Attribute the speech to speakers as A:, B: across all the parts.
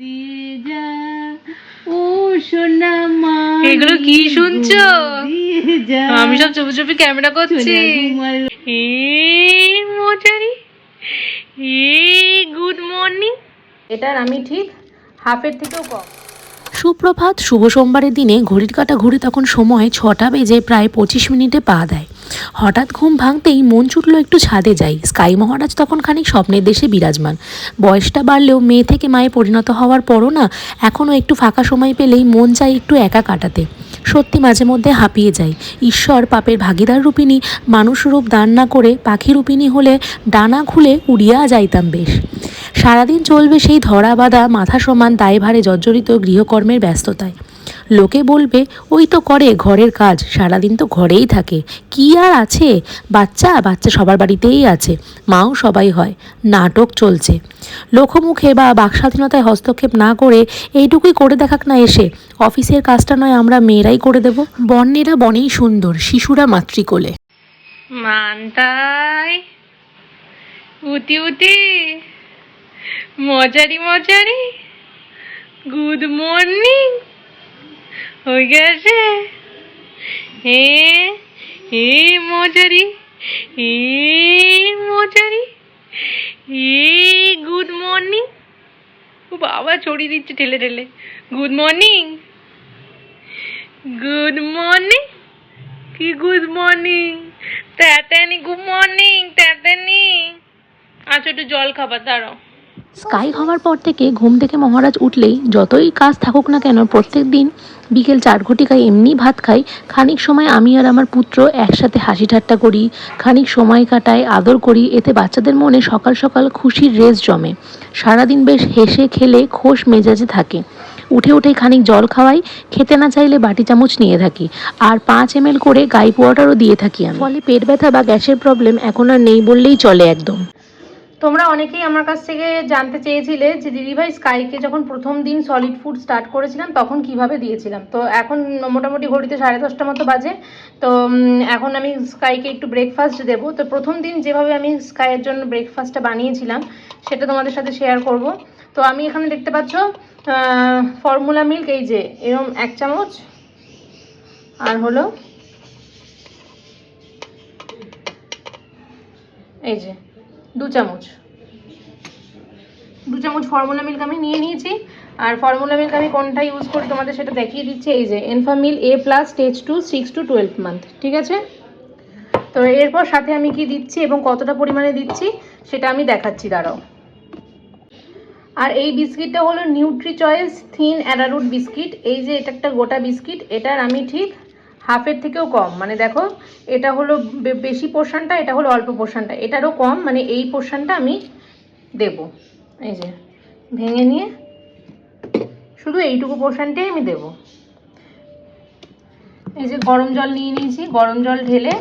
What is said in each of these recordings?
A: দিয়ে যা ও সোনা মা
B: এগুলো কি শুনছো? আমি সব চুপি চুপি ক্যামেরা করছি। এই গুড মর্নিং। এটার আমি ঠিক হাফের থেকেও কম।
C: সুপ্রভাত, শুভ সোমবারের দিনে ঘড়ির কাটা ঘুরে তখন সময় ছটা বেজে প্রায় পঁচিশ মিনিটে পা দেয়। হঠাৎ ঘুম ভাঙতেই মন ছুটল একটু ছাদে যাই। স্কাই মহারাজ তখন খানিক স্বপ্নের দেশে বিরাজমান। বয়সটা বাড়লেও মেয়ে থেকে মায়ে পরিণত হওয়ার পরও না, এখনও একটু ফাঁকা সময় পেলেই মন চাই একটু একা কাটাতে। সত্যি মাঝে মধ্যে হাঁপিয়ে যায় ঈশ্বর, পাপের ভাগিদার রূপিণী, মানুষ রূপ দান না করে পাখি রূপিণী হলে ডানা খুলে উড়িয়া যাইতাম বেশ। সারাদিন চলবে সেই ধরা বাঁধা, মাথা সমান দায়ভারে জর্জরিত গৃহকর্মের ব্যস্ততায়। লোকে বলবে, ওই তো করে ঘরের কাজ, সারাদিন তো ঘরেই থাকে। কি আর আছে? বাচ্চা বাচ্চা সবার বাড়িতেই আছে। মাও সবাই হয়। নাটক চলছে। লোকমুখে বা বাকস্বাধীনতায় হস্তক্ষেপ না করে এইটুকুই করে দেখাক না এসে। অফিসের কাজটা নয়, আমরা মেয়েরাই করে দেব। বন্যেরা বনেই সুন্দর, শিশুরা মাতৃকোলে।
B: মানতাই উতি উতি মজারি মজারি গুড মর্নিং হয়ে গেছে। হে হে মজারি হে মজারি হে গুড মর্নিং ও বাবা ছড়িয়ে দিচ্ছে ঠেলে ঠেলে। গুড মর্নিং গুড মর্নিং কি good morning Tatani good morning Tatani আচ্ছা একটু জল খাবার, দাঁড়াও।
C: স্কাই হওয়ার পর থেকে ঘুম থেকে মহারাজ উঠলেই যতই কাজ থাকুক না কেন, প্রত্যেক দিন বিকেল চার ঘটিকায় এমনি ভাত খাই। খানিক সময় আমি আর আমার পুত্র একসাথে হাসি ঠাট্টা করি, খানিক সময় কাটাই, আদর করি, এতে বাচ্চাদের মনে সকাল সকাল খুশির রেস জমে। সারাদিন বেশ হেসে খেলে খোশ মেজাজে থাকে। উঠে উঠে খানিক জল খাওয়াই, খেতে না চাইলে বাটি চামচ নিয়ে থাকি। আর পাঁচ এম করে গাই পোয়াটারও দিয়ে থাকি আমি। ফলে পেট ব্যথা বা গ্যাসের প্রবলেম এখন আর নেই বললেই চলে একদম।
B: তোমরা অনেকেই আমার কাছ থেকে জানতে চেয়েছিলে যে দিদিভাই স্কাইকে যখন প্রথম দিন সলিড ফুড স্টার্ট করেছিলাম, তখন কীভাবে দিয়েছিলাম? তো এখন মোটামুটি ঘড়িতে সাড়ে দশটা মতো বাজে। তো এখন আমি স্কাইকে একটু ব্রেকফাস্ট দেবো। তো প্রথম দিন যেভাবে আমি স্কাইয়ের জন্য ব্রেকফাস্টটা বানিয়েছিলাম, সেটা তোমাদের সাথে শেয়ার করব। তো আমি এখানে দেখতে পাচ্ছ ফর্মুলা মিল্ক এই যে, এরম এক চামচ, আর হলো, এই যে দু চামচ। দু চামচ ফর্মুলা মিল্ক আমি নিয়ে নিয়েছি। আর ফর্মুলা মিল্ক আমি কোনটা ইউজ করি তোমাদের সেটা দেখিয়ে দিচ্ছি। এই যে Enfamil A plus stage two six to twelve month ঠিক আছে? তো এরপর সাথে আমি কি দিচ্ছি এবং কতটা পরিমাণে দিচ্ছি, সেটা আমি দেখাচ্ছি, দাঁড়াও। আর এই বিস্কিটটা হলো Nutri Choice thin arrowroot biscuit. এই যে, এটা একটা গোটা বিস্কিট। এটার আমি ঠিক হাফের থেকেও কম। মানে দেখো, এটা হলো বেশি পোর্শনটা এটা হলো অল্প পোর্শনটা এটারও কম মানে এই পোর্শনটা আমি দেব। এই যে, ভেঙে নিয়ে শুধু এইটুকু পোর্শনটাই আমি দেব। এই যে গরম জল নিয়ে নিয়েছি। গরম জল ঢেলে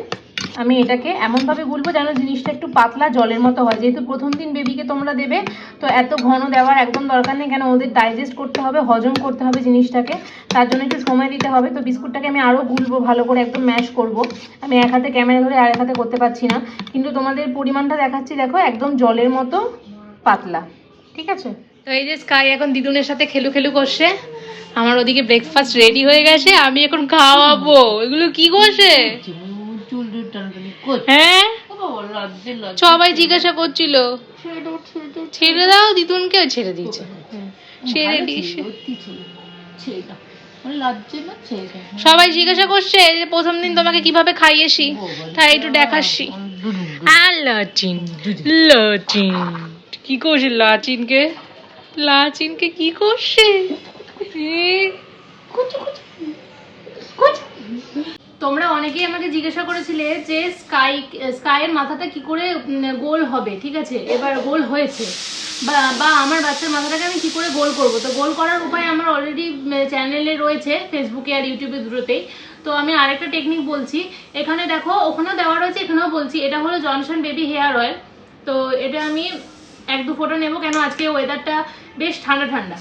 B: আমি এটাকে এমনভাবে গুলবো যেন জিনিসটা একটু পাতলা জলের মতো হয়। যেহেতু প্রথম দিন বেবিকে তোমরা দেবে তো এত ঘন দেওয়ার একদম দরকার নেই কেন ওদের ডাইজেস্ট করতে হবে হজম করতে হবে জিনিসটাকে। তার জন্য একটু সময় দিতে হবে। তো বিস্কুটটাকে আমি আরও গুলবো ভালো করে একদম ম্যাশ করব। আমি এক হাতে ক্যামেরা ধরে আর এক হাতে করতে পারছি না। কিন্তু তোমাদের পরিমাণটা দেখাচ্ছি দেখো একদম জলের মতো পাতলা। ঠিক আছে? তো এই যে স্কাই এখন দিদুনের সাথে খেলু খেলু করছে। আমার ওদিকে ব্রেকফাস্ট রেডি হয়ে গেছে আমি এখন খাওয়াবো। এগুলো কি করছে
A: চুল টুল টানাটানি করছে
B: হ্যাঁ? সবাই জিজ্ঞাসা করছিল।
A: ছেড়ে দাও
B: দিদুনকে ছেড়ে দিয়েছে। ছেড়ে
A: ছিল ছেড়ে মানে দাও।
B: সবাই জিজ্ঞাসা করছে যে প্রথম দিন তোমাকে কীভাবে খাইয়েছি? তাই একটু দেখাচ্ছি। আর লাচিন লাচিন। কি করছে লাচিনকে? লাচিনকে কি করছে? এ, তোমরা অনেকেই আমাকে জিজ্ঞাসা করেছিলে যে স্কাই, স্কাইয়ের মাথাটা কি করে গোল হবে, ঠিক আছে? এবার গোল হয়েছে। বা বা আমার বাচ্চার মাথাটাকে আমি কি করে গোল করব? তো গোল করার উপায় আমার অলরেডি চ্যানেলে রয়েছে ফেসবুকে আর ইউটিউবে দুটোতেই। তো আমি আরেকটা টেকনিক বলছি। এখানে দেখো, ওখানেও দেওয়া রয়েছে, এখানেও বলছি। এটা হলো জনসন বেবি হেয়ার অয়েল তো এটা আমি এক দু ফোঁটা নেব, কেন আজকে ওয়েদারটা বেশ ঠান্ডা ঠান্ডা।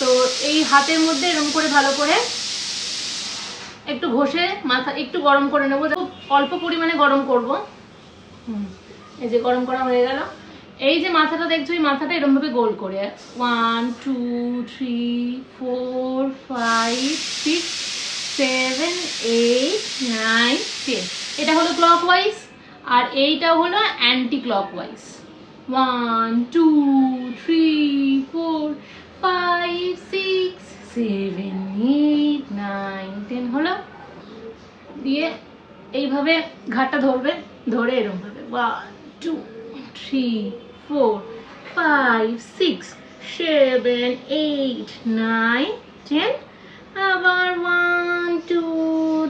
B: তো এই হাতের মধ্যে এরকম করে ভালো করে একটু ঘষে মাথা একটু গরম করে নেব। অল্প পরিমাণে গরম করব। এই যে গরম করা হয়ে গেল। এই যে মাথাটা দেখছ, এই মাথাটা এরমভাবে গোল করে। One two three four five six seven eight nine ten এটা হলো ক্লক ওয়াইজ আর এইটা হলো anticlockwise one two three four five six seven eight nine ten হলো। দিয়ে এইভাবে ঘাটটা ধরবে, ধরে এরকম ভাবে। One two three four five six seven eight nine ten আবার one two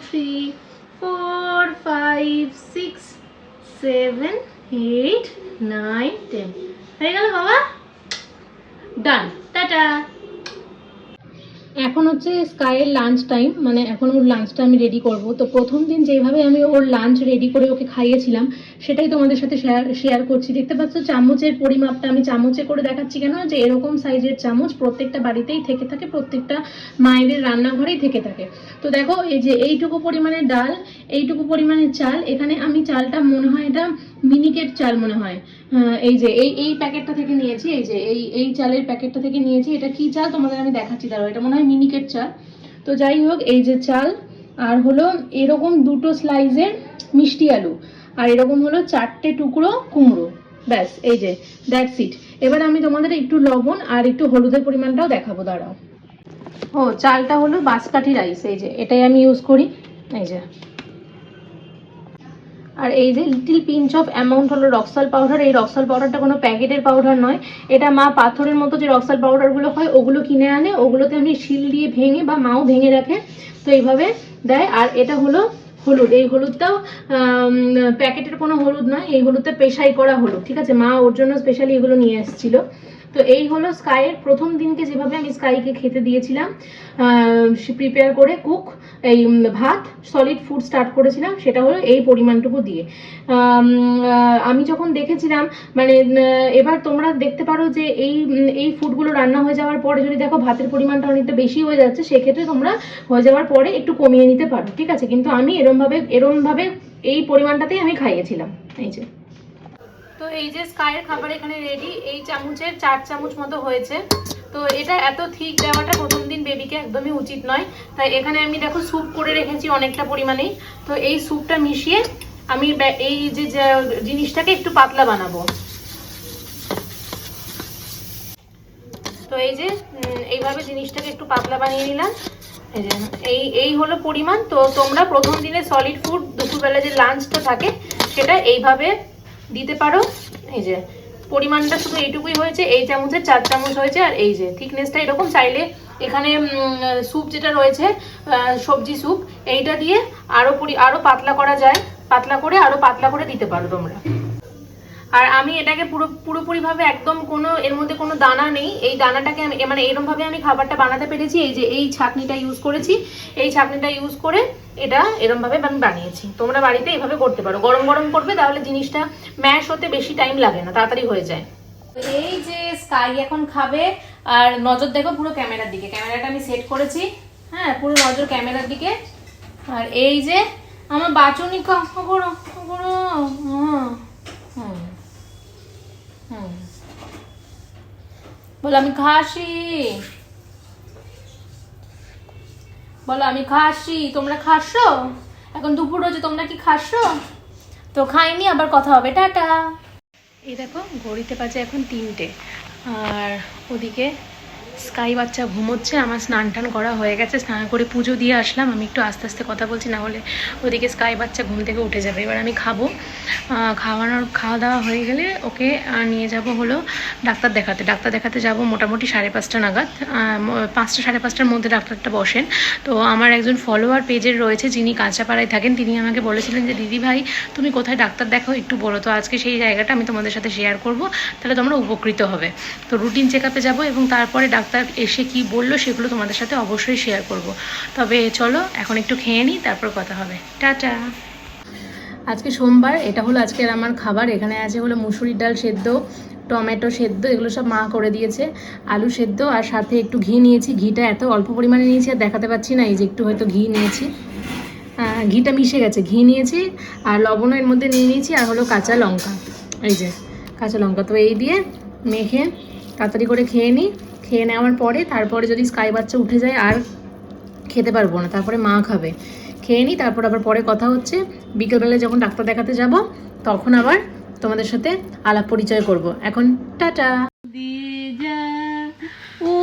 B: three four five six seven eight nine ten হয়ে গেল বাবা? ডান টাটা এখন হচ্ছে স্কাইয়ের লাঞ্চ টাইম মানে এখন ওর লাঞ্চটা আমি রেডি করব। তো প্রথম দিন যেভাবে আমি ওর লাঞ্চ রেডি করে ওকে খাইয়েছিলাম সেটাই তোমাদের সাথে শেয়ার শেয়ার করছি। দেখতে পাচ্ছ চামচের পরিমাপটা আমি চামচে করে দেখাচ্ছি কেন? যে এরকম সাইজের চামচ প্রত্যেকটা বাড়িতেই থেকে থাকে, প্রত্যেকটা মায়েদের রান্নাঘরেই থেকে থাকে। তো দেখো, এই যে এইটুকু পরিমাণের ডাল, এইটুকু পরিমাণের চাল, এখানে আমি চালটা মনে হয় এটা মিনিকেট চাল মনে হয়। এই যে এই এই প্যাকেটটা থেকে নিয়েছি, এই যে এই এই চালের প্যাকেটটা থেকে নিয়েছি। এটা কি চাল? তোমাদের আমি দেখাচ্ছি, দাঁড়াও, এটা মনে হয় মিনিকেট চাল। তো যাই হোক, এই যে চাল, আর হলো এরকম দুটো স্লাইজের মিষ্টি আলু। আর এরকম হলো চারটে টুকরো কুমড়ো। ব্যাস, এই যে দ্যাটস ইট এবার আমি তোমাদের একটু লবণ আর একটু হলুদের পরিমাণটাও দেখাবো, দাঁড়াও। ও, চালটা হলো বাঁশকাঠি রাইস এই যে, এটাই আমি ইউজ করি। এই যে। আর এই যে লিটিল পিঞ্চ অফ অ্যামাউন্ট হলো রক্সাল পাউডার এই রক্সাল পাউডারটা কোনো প্যাকেটের পাউডার নয়। এটা মা পাথরের মতো যে রক্সাল পাউডারগুলো হয়, ওগুলো কিনে আনে, ওগুলোতে আমি শিল দিয়ে ভেঙে বা মাও ভেঙে রাখে। তো এইভাবে দেয়, আর এটা হলো হলুদ, এই হলুদটাও প্যাকেটের কোনো হলুদ নয়, এই হলুদটা পেশাই করা হলুদ ঠিক আছে? মা ওর জন্য স্পেশালি এগুলো নিয়ে এসেছিল। তো এই হলো স্কাইয়ের প্রথম দিনকে যেভাবে আমি স্কাইকে খেতে দিয়েছিলাম প্রিপেয়ার করে কুক এই ভাত সলিড ফুড স্টার্ট করেছিলাম, সেটা হলো এই পরিমাণটুকু দিয়ে। আমি যখন দেখেছিলাম মানে এবার তোমরা দেখতে পারো যে এই এই ফুডগুলো রান্না হয়ে যাওয়ার পরে যদি দেখো ভাতের পরিমাণটা অনেকটা বেশি হয়ে যাচ্ছে, সেক্ষেত্রে তোমরা হয়ে যাওয়ার পরে একটু কমিয়ে নিতে পারো, ঠিক আছে? কিন্তু আমি এরমভাবে এরমভাবে এই পরিমাণটাতেই আমি খাইয়েছিলাম, এই যে। তো এই যে স্কাইয়ের খাবার এখানে রেডি এই চামচের চার চামচ মতো হয়েছে। তো এটা এত ঠিক দেওয়াটা প্রথম দিন বেবিকে একদমই উচিত নয়। তাই এখানে আমি দেখো স্যুপ করে রেখেছি অনেকটা পরিমাণেই। তো এই স্যুপটা মিশিয়ে আমি এই যে জিনিসটাকে একটু পাতলা বানাবো। তো এই যে এইভাবে জিনিসটাকে একটু পাতলা বানিয়ে নিলাম। এই এই হলো পরিমাণ। তো তোমরা প্রথম দিনে সলিড ফুড দুপুরবেলা যে লাঞ্চটা থাকে, সেটা এইভাবে দিতে পারো। এই যে, পরিমাণটা শুধু এইটুকুই হয়েছে, এই চামচের চার চামচ হয়েছে আর এই যে থিকনেসটা এরকম চাইলে এখানে স্যুপ যেটা রয়েছে সবজি স্যুপ এইটা দিয়ে আরও পরি, আরও পাতলা করা যায়। পাতলা করে আরও পাতলা করে দিতে পারো তোমরা। আর আমি এটাকে পুরো পুরোপুরিভাবে একদম কোনো এর মধ্যে কোনো দানা নেই এই দানাটাকে আমি মানে এরমভাবে আমি খাবারটা বানাতে পেরেছি এই যে এই ছাঁকনিটা ইউজ করেছি এই ছাঁকনিটা ইউজ করে এটা এরমভাবে আমি বানিয়েছি তোমরা বাড়িতে এইভাবে করতে পারো গরম গরম করবে তাহলে জিনিসটা ম্যাশ হতে বেশি টাইম লাগে না তাড়াতাড়ি হয়ে যায় এই যে স্কাই এখন খাবে আর নজর দেখো পুরো ক্যামেরার দিকে ক্যামেরাটা আমি সেট করেছি হ্যাঁ পুরো নজর ক্যামেরার দিকে আর এই যে আমার বাচনি করো হুম বলো, আমি খাসি। বলো, আমি খাসি। তোমরা খাসো? এখন দুপুর হচ্ছে তোমরা কি খাসো? তো খাইনি, আবার কথা হবে, টাটা। এই দেখো, ঘড়িতে বাজে এখন তিনটে। আর ওদিকে স্কাই বাচ্চা ঘুমোচ্ছে, আমার স্নান টান করা হয়ে গেছে, স্নান করে পুজো দিয়ে আসলাম। আমি একটু আস্তে আস্তে কথা বলছি, না হলে ওদিকে স্কাই বাচ্চা ঘুম থেকে উঠে যাবে। এবার আমি খাব। খাওয়ানোর, খাওয়া দাওয়া হয়ে গেলে ওকে নিয়ে যাব হলো ডাক্তার দেখাতে। ডাক্তার দেখাতে যাব মোটামুটি সাড়ে পাঁচটা নাগাদ। পাঁচটা, সাড়ে পাঁচটার মধ্যে ডাক্তারটা বসেন। তো আমার একজন ফলোয়ার পেজের রয়েছে, যিনি কাঁচাপাড়ায় থাকেন, তিনি আমাকে বলেছিলেন যে, দিদি ভাই, তুমি কোথায় ডাক্তার দেখো একটু বলো। তো আজকে সেই জায়গাটা আমি তোমাদের সাথে শেয়ার করব। তাহলে তোমরা উপকৃত হবে। তো রুটিন চেক আপে যাব এবং তারপরে ডাক্তার এসে কি বলল সেগুলো তোমাদের সাথে অবশ্যই শেয়ার করব। তবে চলো, এখন একটু খেয়ে নিই, তারপর কথা হবে। টাটা। আজকে সোমবার, এটা হলো আজকের আমার খাবার। এখানে আছে হলো মুসুরির ডাল সেদ্ধ, টমেটো সেদ্ধ, এগুলো সব মা করে দিয়েছে। আলু সেদ্ধ আর সাথে একটু ঘি নিয়েছি। ঘিটা এত অল্প পরিমাণে নিয়েছি আর দেখাতে পাচ্ছি না, এই যে একটু হয়তো ঘি নিয়েছি। ঘিটা মিশে গেছে। ঘি নিয়েছি আর লবণও এর মধ্যে নিয়ে নিয়েছি আর হলো কাঁচা লঙ্কা। এই যে, কাঁচা লঙ্কা। তো এই দিয়ে মেখে তাড়াতাড়ি করে খেয়ে নিই। খেয়ে নেওয়ার পরে তারপরে যদি স্কাই বাচ্চা উঠে যায় আর খেতে পারব না তারপরে মা খাবে। খেয়ে নিই তারপর আবার পরে কথা হচ্ছে। বিকেলবেলায় যখন ডাক্তার দেখাতে যাব তখন আবার তোমাদের সাথে আলাপ পরিচয় করব। এখন টাটা।
A: ও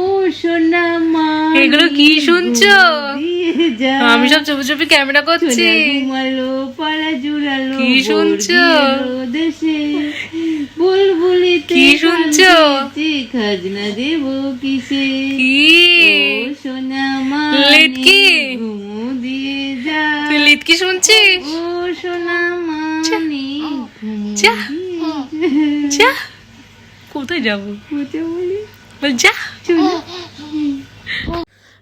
A: সোনা মা
B: এগুলো কি শুনছো? আমি সব চুপি চুপি ক্যামেরা করছি।
A: সোনা ঘুমালো পাড়া জুড়ালো
B: কি শুনছো?
A: ভোর দিলো দেশে বুলবুলি
B: কি শুনছো?
A: খাজনা দেব কিসে?
B: কি?
A: সোনা মা
B: লিটকি?
A: ঘুমু দিয়ে যা।
B: তুই লিটকি শুনছিস?
A: ও সোনা মা
B: যা। যা। কোথায় যাব?
A: কোথা বলি?
B: বল যা।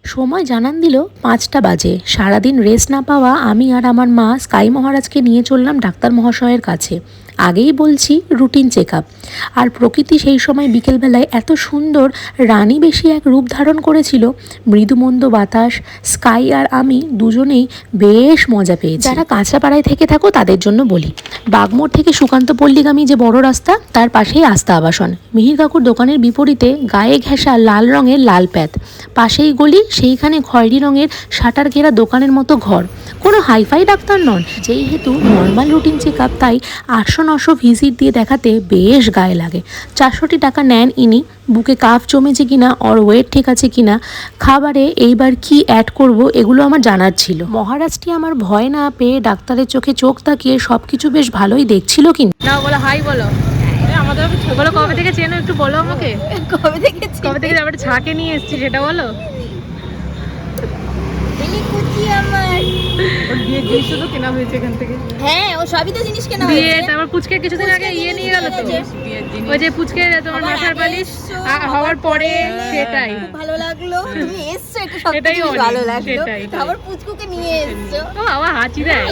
C: সময় জানান দিল পাঁচটা বাজে। সারাদিন রেস্ট না পাওয়া আমি আর আমার মা স্কাই মহারাজকে নিয়ে চললাম ডাক্তার মহাশয়ের কাছে। আগেই বলছি রুটিন চেক আর প্রকৃতি সেই সময় বিকেলবেলায় এত সুন্দর, রানী বেশি এক রূপ ধারণ করেছিল। মৃদুমন্দ বাতাস স্কাই আর আমি দুজনেই বেশ মজা পেয়েছি। যারা কাঁচরাপাড়ায় থেকে থাকো, তাদের জন্য বলি। বাগমোড় থেকে সুকান্ত পল্লীগামী যে বড় রাস্তা, তার পাশেই আস্থা আবাসন। মিহির কাকুর দোকানের বিপরীতে গায়ে ঘেঁষা লাল রঙের লাল প্যাথ পাশেই গলি, সেইখানে খয়েরি রঙের শাটার ঘেরা দোকানের মতো ঘর। কোনো হাইফাই ডাক্তার নন। যেই হেতু নর্মাল রুটিন চেক তাই আটশো নশো ভিজিট দিয়ে দেখাতে বেশ গায়ে লাগে। চারশোটি টাকা নেন ইনি। বুকে কাফ জমেছে কিনা অর ওয়েট ঠিক আছে কিনা খাবারে এইবার কি অ্যাড করব এগুলো আমার জানার ছিল। মহারাজটি আমার ভয় না পেয়ে ডাক্তারের চোখে চোখ তাকিয়ে সব কিছু বেশ ভালোই দেখছিল কিন্তু।
B: না বলো হাই বলো। আমাদের বলো কবে থেকে চেনো একটু বলো আমাকে।
D: কবে থেকে
B: কবে থেকে ছাকে নিয়ে এসেছি সেটা বলো
D: চিনি কুচি আমার
B: দিয়ে দিয়েছ তো কেনা হয়েছে এখান থেকে।
D: হ্যাঁ ও সবই তো জিনিস কেনা হয়েছে।
B: তারপর পুচকে কিছুদিন আগে ইয়ে নিয়ে গেল তো। ওই যে পুচকে তোমার মাথার
D: আগে
B: বালিশ
D: এসছো,
B: আ- হওয়ার পরে সেটাই।
D: ভালো লাগল। তুমি এসছো একটু সব
B: এটাই
D: কিছু
B: অনেক,
D: ভালো লাগল। আবার পুচকুকে নিয়ে এসছো।
B: ও বাবা হাঁচি দেয়।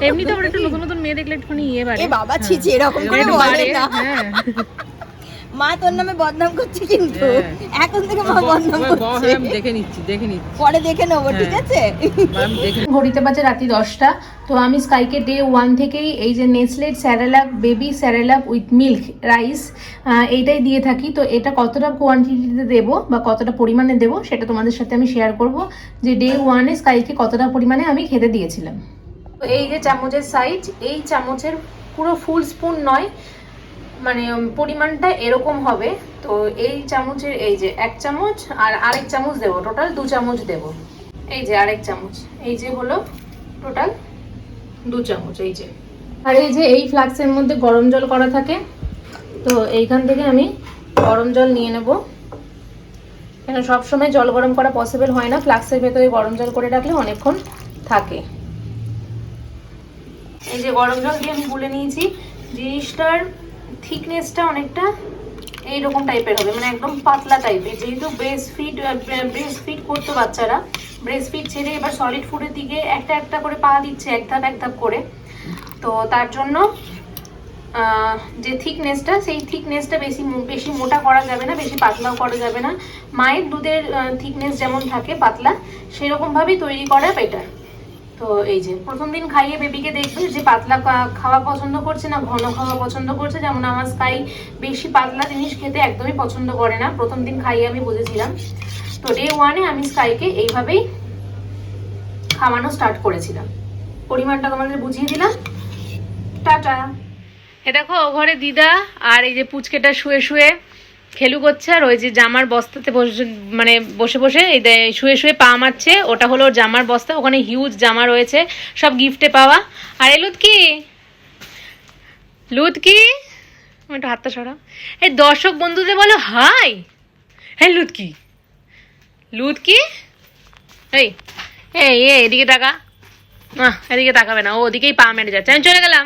B: এমনি তো আমার একটু নতুন নতুন মেয়ে দেখলে একটুখানি ইয়ে বাড়ে।
D: এ বাবা ছিছি এরকম করে
B: একটু
D: বলে
B: বাড়ে,
D: না।
B: হ্যাঁ।
D: মা তোর নামে বদনাম করছে কিন্তু। এখন থেকে মা বদনাম করছে।
E: আমি দেখে নিচ্ছি দেখে নিচ্ছি।
D: পরে দেখে নেব ঠিক আছে?
B: ঘড়িতে বাজে রাত্রি দশটা তো আমি স্কাইকে ডে ওয়ান থেকেই এই যে Nestle Cerelac baby Cerelac with milk rice এইটাই দিয়ে থাকি। তো এটা কতটা কোয়ান্টিটিতে দেবো বা কতটা পরিমাণে দেবো সেটা তোমাদের সাথে আমি শেয়ার করব যে ডে ওয়ানে স্কাইকে কতটা পরিমাণে আমি খেতে দিয়েছিলাম। তো এই যে চামচের সাইজ এই চামচের পুরো ফুল স্পুন নয় মানে পরিমাণটা এরকম হবে। তো এই চামচের, এই যে এক চামচ আর আরেক চামচ দেবো। টোটাল দু চামচ দেবো। এই যে আরেক চামচ। এই যে হলো টোটাল দু চামচ, এই যে। আর এই যে এই ফ্লাক্সের মধ্যে গরম জল করা থাকে, তো এইখান থেকে আমি গরম জল নিয়ে নেব। কেন, সবসময় জল গরম করা পসিবল হয় না। ফ্লাক্সের ভেতরে গরম জল করে রাখলে অনেকক্ষণ থাকে। এই যে গরম জল দিয়ে আমি গুলে নিয়েছি। জিনিসটার থিকনেসটা অনেকটা এইরকম টাইপের হবে মানে একদম পাতলা টাইপের যেহেতু ব্রেস্ট ফিড ব্রেস্ট ফিড করতো বাচ্চারা ব্রেস্ট ফিড ছেড়ে এবার সলিড ফুডের দিকে একটা একটা করে পা দিচ্ছে, এক ধাপ এক ধাপ করে। তো তার জন্য যে থিকনেসটা সেই থিকনেসটা বেশি বেশি মোটা করা যাবে না, বেশি পাতলাও করা যাবে না। মায়ের দুধের থিকনেস যেমন থাকে, পাতলা, সেরকমভাবেই তৈরি করা বেটার তো এই যে, প্রথম দিন খাইয়ে বেবিকে দেখবে যে পাতলা খাওয়া পছন্দ করছে না, ঘন খাওয়া পছন্দ করছে, যেমন আমার স্কাই বেশি পাতলা জিনিস খেতে একদমই পছন্দ করে না। প্রথম দিন খাইয়ে আমি বুঝেছিলাম। তো ডে ওয়ানে আমি স্কাইকে এইভাবেই খাওয়ানো স্টার্ট করেছিলাম। পরিমাণটা তোমাদের বুঝিয়ে দিলাম। টাটা। এ দেখো ঘরে দিদা আর এই যে পুচকেটা শুয়ে শুয়ে খেলু করছে আর ওই যে জামার বস্তাতে বসে মানে বসে বসে এই শুয়ে শুয়ে পা মারছে ওটা হলো জামার বস্তা ওখানে হিউজ জামা রয়েছে সব গিফটে পাওয়া। আর এ লুৎকি লুৎকি একটু হাতটা সরা এই দর্শক বন্ধুদের বলো হাই! হ্যাঁ লুৎকি। লুৎকি? এই এই এই, এদিকে টাকা আহ এদিকে তাকাবে না ও ওদিকেই পা মেরে যাচ্ছে। আমি চলে গেলাম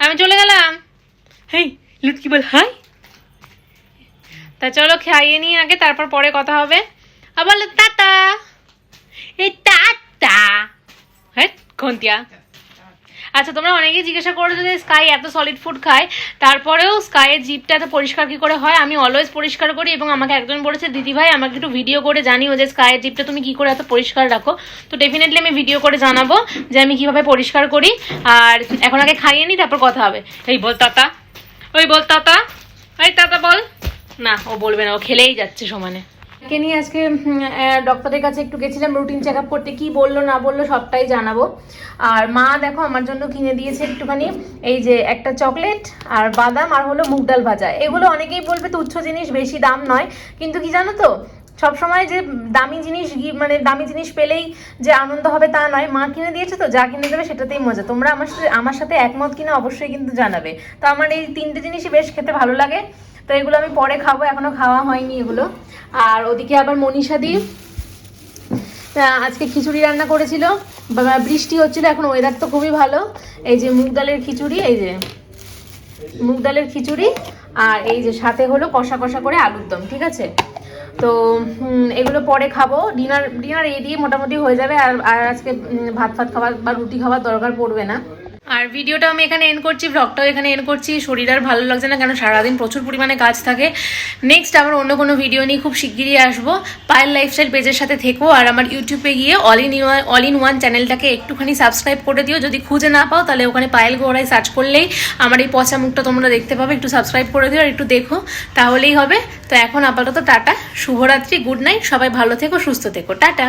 B: আমি চলে গেলাম। হেই লুটকি বল হাই! তা চলো খাইয়ে নিয়ে আগে, তারপর পরে কথা হবে। আবার টাটা। এই টাটা। হ্যাঁ খন্তিয়া আচ্ছা তোমরা অনেকেই জিজ্ঞাসা করেছ যে স্কাই এত সলিড ফুড খায়। তারপরেও স্কাইয়ের জিপটা এত পরিষ্কার কি করে হয়? আমি অলওয়েজ পরিষ্কার করি এবং আমাকে একজন বলেছে, দিদি ভাই, আমাকে একটু ভিডিও করে জানিও যে স্কাইয়ের জিপটা তুমি কি করে এত পরিষ্কার রাখো? তো ডেফিনেটলি আমি ভিডিও করে জানাব যে আমি কীভাবে পরিষ্কার করি। আর এখন আগে খাইয়ে নিই, তারপর কথা হবে। এই বল তাতা ওই বল তাতা এই তাতা বল। না, ও বলবে না, ও খেলেই যাচ্ছে সমানে। কে নিয়ে আজকে ডক্টরের কাছে একটু গেছিলাম রুটিন চেক আপ করতে, কি বলল, না বলল, সবটাই জানাব। আর মা দেখো, আমার জন্য কিনে দিয়েছে একটুখানি, এই যে একটা চকলেট আর বাদাম আর হলো মুগ ডাল ভাজা। এগুলো অনেকেই বলবে তুচ্ছ জিনিস, বেশি দাম নয়। কিন্তু কি জানো তো, সবসময় যে দামি জিনিস মানে দামি জিনিস পেলেই যে আনন্দ হবে তা নয়। মা কিনে দিয়েছে তো, যা কিনে দেবে সেটাতেই মজা। তোমরা আমার সাথে আমার সাথে একমত কিনা অবশ্যই কিন্তু জানাবে। তো আমার এই তিনটে জিনিসই বেশ খেতে ভালো লাগে। তো এগুলো আমি পরে খাব, এখনও খাওয়া হয়নি এগুলো। আর ওদিকে আবার মনীষা দি আজকে খিচুড়ি রান্না করেছিল। বৃষ্টি হচ্ছিল, এখন ওয়েদার তো খুবই ভালো। এই যে মুগ ডালের খিচুড়ি, এই যে মুগ ডালের খিচুড়ি, আর এই যে সাথে হলো কষা কষা করে আলুর দম, ঠিক আছে? তো এগুলো পরে খাব। ডিনার ডিনার এই দিয়ে মোটামুটি হয়ে যাবে। আর আর আজকে ভাত ফাত খাবার বা রুটি খাওয়ার দরকার পড়বে না। আর ভিডিওটা আমি এখানে এন্ড করছি ব্লগটাও এখানে এন্ড করছি। শরীর আর ভালো লাগছে না কেন? সারাদিন প্রচুর পরিমাণে কাজ থাকে। নেক্সট আবার অন্য কোনো ভিডিও নিয়ে খুব শিগগিরই আসব। পায়েল লাইফস্টাইল পেজের সাথে থেকো আর আমার ইউটিউবে গিয়ে all in all in one চ্যানেলটাকে একটুখানি সাবস্ক্রাইব করে দিও। যদি খুঁজে না পাও, তাহলে ওখানে পায়েল গোড়ায় সার্চ করলেই আমার এই পচা মুখটা তোমরা দেখতে পাবে। একটু সাবস্ক্রাইব করে দিও আর একটু দেখো, তাহলেই হবে। তো এখন আপাতত টাটা, শুভরাত্রি গুড নাইট সবাই ভালো থেকো, সুস্থ থেকো। টাটা!